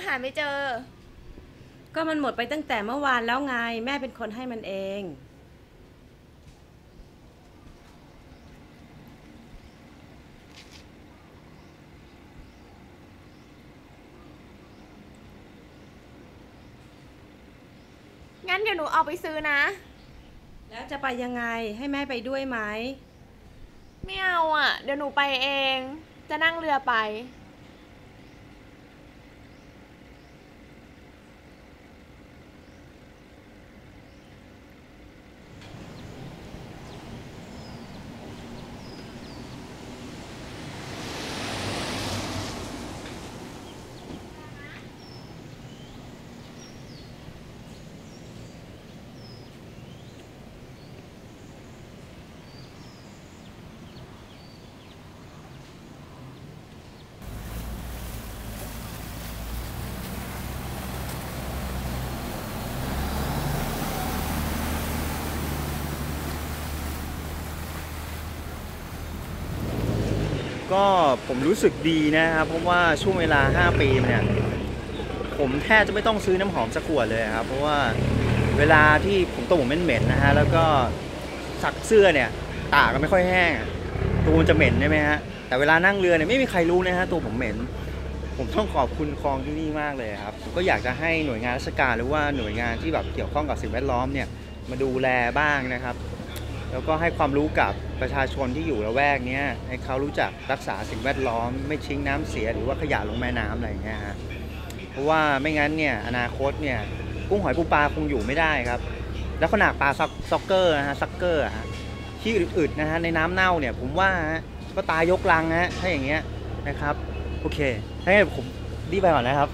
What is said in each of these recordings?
อะหนูหาไม่เจอ ก็มันหมดไปตั้งแต่เมื่อวานแล้วไง แม่เป็นคนให้มันเอง งั้นเดี๋ยวหนูเอาไปซื้อนะ แล้วจะไปยังไงให้แม่ไปด้วยไหม ไม่เอาอะ เดี๋ยวหนูไปเอง จะนั่งเรือไป ก็ผมรู้สึกดีนะครับ เพราะว่าช่วงเวลา 5 ปีเนี่ยผมแทบจะไม่ต้องซื้อน้ำหอมสักขวดเลยครับ เพราะว่าเวลาที่ผมตัวผมเหม็นๆนะฮะแล้วก็ซักเสื้อเนี่ยตากก็ไม่ค่อยแห้งตัวมันจะเหม็นใช่ไหมฮะแต่เวลานั่งเรือเนี่ยไม่มีใครรู้นะฮะตัวผมเหม็น ผมต้องขอบคุณคลองที่นี่มากเลยครับก็อยากจะให้หน่วยงานราชการหรือว่าหน่วยงานที่แบบเกี่ยวข้องกับสิ่งแวดล้อมเนี่ยมาดูแลบ้างนะครับ แล้วก็ให้ความรู้กับประชาชนที่อยู่ละแวกเนี้ยให้เขารู้จักรักษาสิ่งแวดล้อม ไม่ทิ้งน้ำเสียหรือว่าขยะลงแม่น้ำอะไรอย่างเงี้ยฮะเพราะว่าไม่งั้นเนี่ยอนาคตเนี่ยกุ้งหอยปูปลาคงอยู่ไม่ได้ครับ แล้วขนาดปลาซ็อกซ็อกเกอร์นะฮะซักเกอร์อะฮะที่อึดๆนะฮะในน้ำเน่าเนี่ยผมว่าก็ตายยกลังฮะถ้าอย่างเงี้ยนะครับโอเคถ้าอย่างผมรีบไปก่อนนะครับ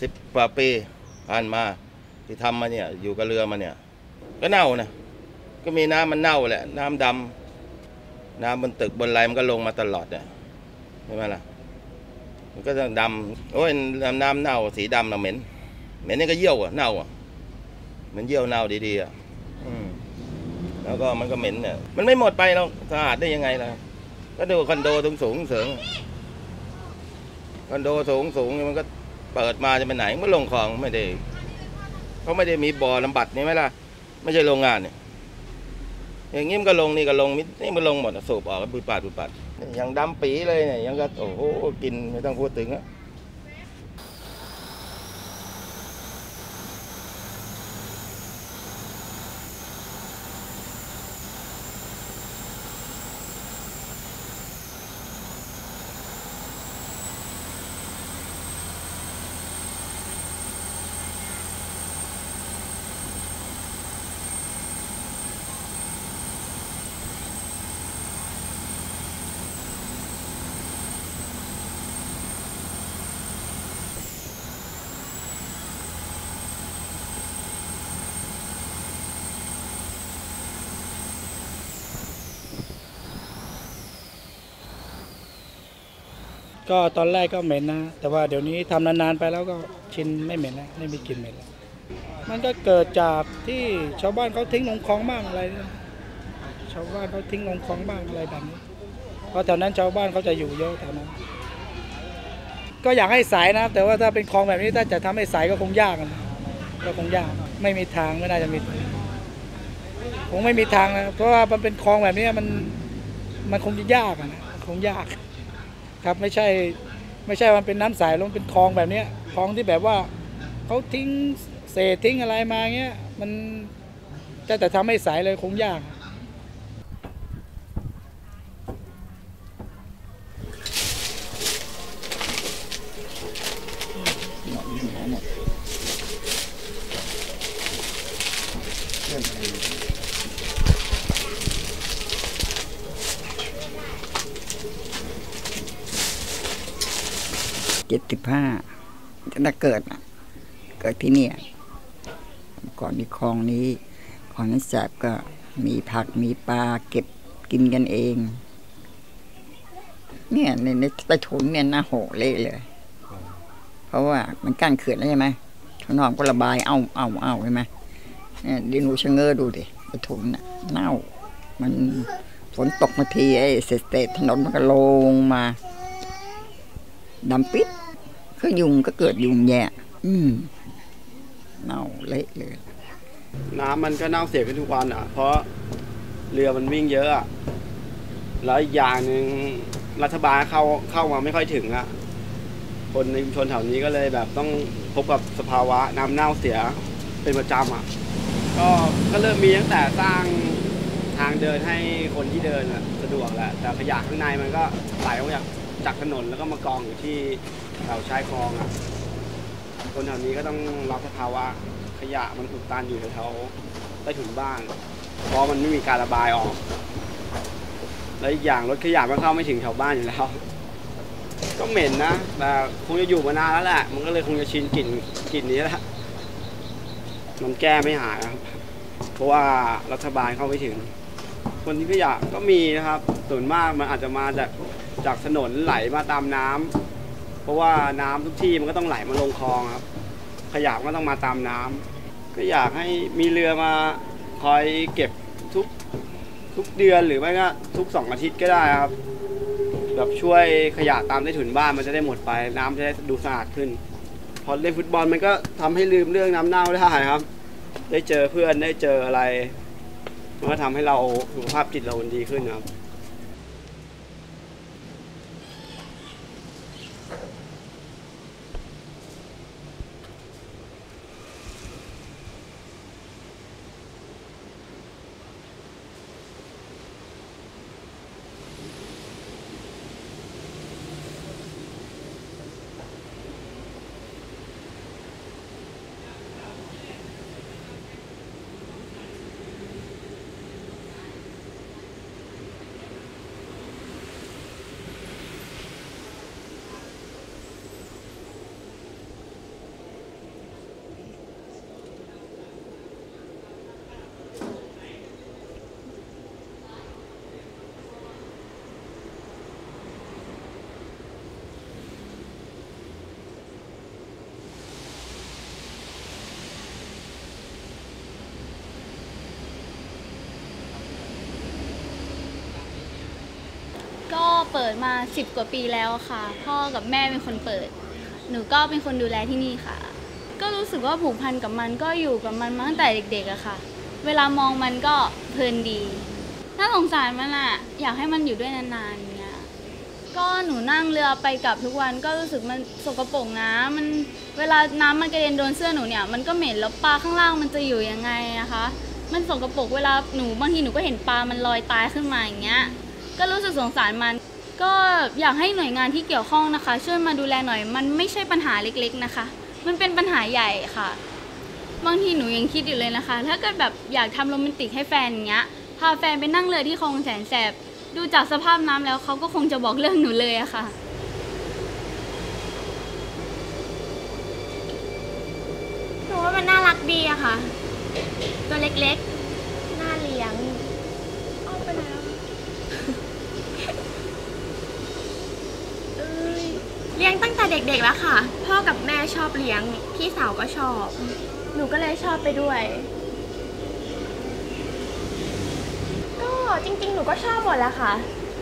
สิบกว่าปีผ่านมาที่ทำมาเนี่ยอยู่กับเรือมาเนี่ย ก็เน่านะก็มีน้ำมันเน่าแหละ น้ำดำน้ำบนตึกบนอะไรมันก็ลงมาตลอดเนี่ยใช่ไหมล่ะ มันก็ต้องดำโอ้ยน้ำน้ำเน่าสีดำนะเหม็นเหม็นนี่ก็เยี่ยวอะเน่าอะเหมือนเยี่ยวเน่าดีๆอะอืมแล้วก็มันก็เหม็นเนี่ยมันไม่หมดไปหรอกสะอาดได้ยังไงล่ะก็ดูคอนโดสูงสูงๆเสริงคอนโดสูงสูงๆมันก็ เปิดมาจะไปไหนมันลงคลองไม่ได้เขาไม่ได้มีบ่อลำบัดนี่ไหมล่ะ ไม่ใช่โรงงานเนี่ยอย่างงี้มันก็ลงนี่ก็ลงนี่มันลงหมดสูบออกก็ปุดปาดปุดปาดอย่างดำปีเลยเนี่ยยังก็โอ้โหกินไม่ต้องพูดถึงอะ ก็ตอนแรกก็เหม็นนะ แต่ว่าเดี๋ยวนี้ทำนานๆไปแล้วก็ชินไม่เหม็นแล้วไม่มีกลิ่นเหม็นแล้วมันก็เกิดจากที่ชาวบ้านเขาทิ้งลงคลองบ้างอะไรชาวบ้านเขาทิ้งลงคลองบ้างอะไรแบบนี้เพราะแถวนั้นชาวบ้านเขาจะอยู่เยอะแถวนั้นก็อยากให้ใสนะแต่ว่าถ้าเป็นคลองแบบนี้ถ้าจะทำให้ใสก็คงยากนะก็คงยากไม่มีทางไม่น่าจะมีคงไม่มีทางนะเพราะว่ามันเป็นคลองแบบนี้มันมันคงจะยากนะคงยาก ครับ ไม่ใช่ไม่ใช่มันเป็นน้ำใสลงเป็นคลองแบบเนี้ยคลองที่แบบว่าเขาทิ้งเศษทิ้งอะไรมาเงี้ยมันจะแต่ทำให้ใสเลยคงยาก เจ็ดสิบห้าตั้งแต่ เกิดนะเกิดที่เนี่ยก่อนที่คลองนี้คลองนี้แสบก็มีผักมีปลาเก็บกินกันเอง เนี่ยในในใต้ถุนเนี่ยหน้าโหเละเลย เพราะว่ามันกั้นเขื่อนแล้วใช่ไหมข้างนอกก็ระบายเอาเอาเอาใช่ไหมเนี่ยดี๋ยวหนูชะเง้อดูดิใต้ถุนน่ะเน่า มันฝนตกมาทีไอ้เศษเศษถนนมันก็ลงมาดำปิด ก็ยุงก็เกิดยุงแย่อืมเน่าเละเลย น้ำมันก็เน่าเสียขึ้นทุกวันอะ เพราะเรือมันวิ่งเยอะอะแล้วอีกอย่างหนึ่งรัฐบาลเข้าเข้ามาไม่ค่อยถึงอะ คนในชุมชนแถวนี้ก็เลยแบบต้องพบกับสภาวะน้ำเน่าเสียเป็นประจำอะ ก็ก็เริ่มมีตั้งแต่สร้างทางเดินให้คนที่เดินสะดวกแหละแต่ขยะข้างในมันก็ไหลออกจากจากถนนแล้วก็มากองอยู่ที่ แถวชายคลองอะคนแถวนี้ก็ต้องรับสภาวะขยะมันอุดตันอยู่แถวใต้ถุนบ้านเพราะมันไม่มีการระบายออก แล้วอีกอย่างรถขยะมันเข้าไม่ถึงแถวบ้านอยู่แล้ว ก็เหม็นนะแต่คงจะอยู่มานานแล้วแหละ มันก็เลยคงจะชินกลิ่นกลิ่นนี้แหละมันแก้ไม่หายครับ เพราะว่ารัฐบาลเข้าไม่ถึง คนที่ขยะก็มีนะครับ ส่วนมากมันอาจจะมาจากจากถนนไหลมาตามน้ำ เพราะว่าน้ำทุกที่มันก็ต้องไหลมาลงคลองครับ ขยะก็ต้องมาตามน้ำก็อยากให้มีเรือมาคอยเก็บทุกทุกเดือนหรือไม่ก็ทุกสองอาทิตย์ก็ได้ครับแบบช่วยขยะตามใต้ถุนบ้านมันจะได้หมดไป น้ำจะได้ดูสะอาดขึ้น พอเล่นฟุตบอลมันก็ทำให้ลืมเรื่องน้ำเน่าได้ครับ ได้เจอเพื่อนได้เจออะไร มันก็ทำให้เราสุขภาพจิตเราดีขึ้นครับ ก็ เปิดมา 10 กว่าปีแล้วค่ะ พ่อกับแม่เป็นคนเปิด หนูก็เป็นคนดูแลที่นี่ค่ะ ก็รู้สึกว่าผูกพันกับมันก็อยู่กับมันมาตั้งแต่เด็กๆอะค่ะ เวลามองมันก็เพลินดีน่าสงสารมันอะอยากให้มันอยู่ด้วยนานๆเงี้ยก็หนูนั่งเรือไปกลับทุกวันก็รู้สึกมันสกปรกนะมันเวลาน้ำมันกระเด็นโดนเสื้อหนูเนี่ยมันก็เหม็นแล้วปลาข้างล่างมันจะอยู่ยังไงอะคะมันสกปรกเวลาหนูบางทีหนูก็เห็นปลา มันลอยตายขึ้นมาอย่างเงี้ย ก็รู้สึกสงสารมัน ก็อยากให้หน่วยงานที่เกี่ยวข้องนะคะ ช่วยมาดูแลหน่อย มันไม่ใช่ปัญหาเล็กๆนะคะ มันเป็นปัญหาใหญ่ค่ะ บางทีหนูยังคิดอยู่เลยนะคะ ถ้าเกิดแบบอยากทำโรแมนติกให้แฟนอย่างเงี้ย พาแฟนไปนั่งเรือที่คลองแสนแสบ ดูจากสภาพน้ำแล้วเขาก็คงจะบอกเรื่องหนูเลยอะค่ะ หนูว่ามันน่ารักดีอะค่ะ ตัวเล็กๆ น่าเลี้ยงเอาไปแล้ว เอ้ยเลี้ยงตั้ง แต่เด็กๆแล้วค่ะ พ่อกับแม่ชอบเลี้ยง พี่สาวก็ชอบ หนูก็เลยชอบไปด้วย ก็จริงๆ หนูก็ชอบหมดแหละค่ะ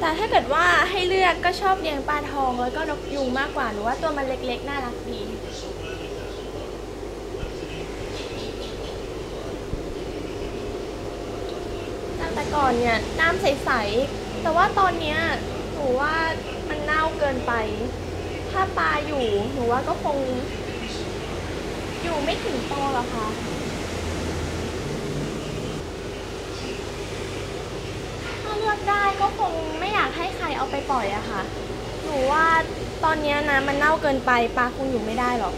แต่ถ้าเกิดว่าให้เลือกก็ชอบเลี้ยงปลาทองแล้วก็นกยูงมากกว่าหนูว่าตัวมันเล็กๆ น่ารักดีแต่ก่อนเนี่ยน้ำใสๆ แต่ว่าตอนเนี้ยหนูว่ามันเน่าเกินไป ถ้าปลาอยู่หนูว่าก็คง อยู่ไม่ถึงโตหรอกค่ะถ้าเลือกได้ก็คงไม่อยากให้ใครเอาไปปล่อยอะค่ะ หนูว่าตอนนี้น้ำมันเน่าเกินไปปลาคงอยู่ไม่ได้หรอก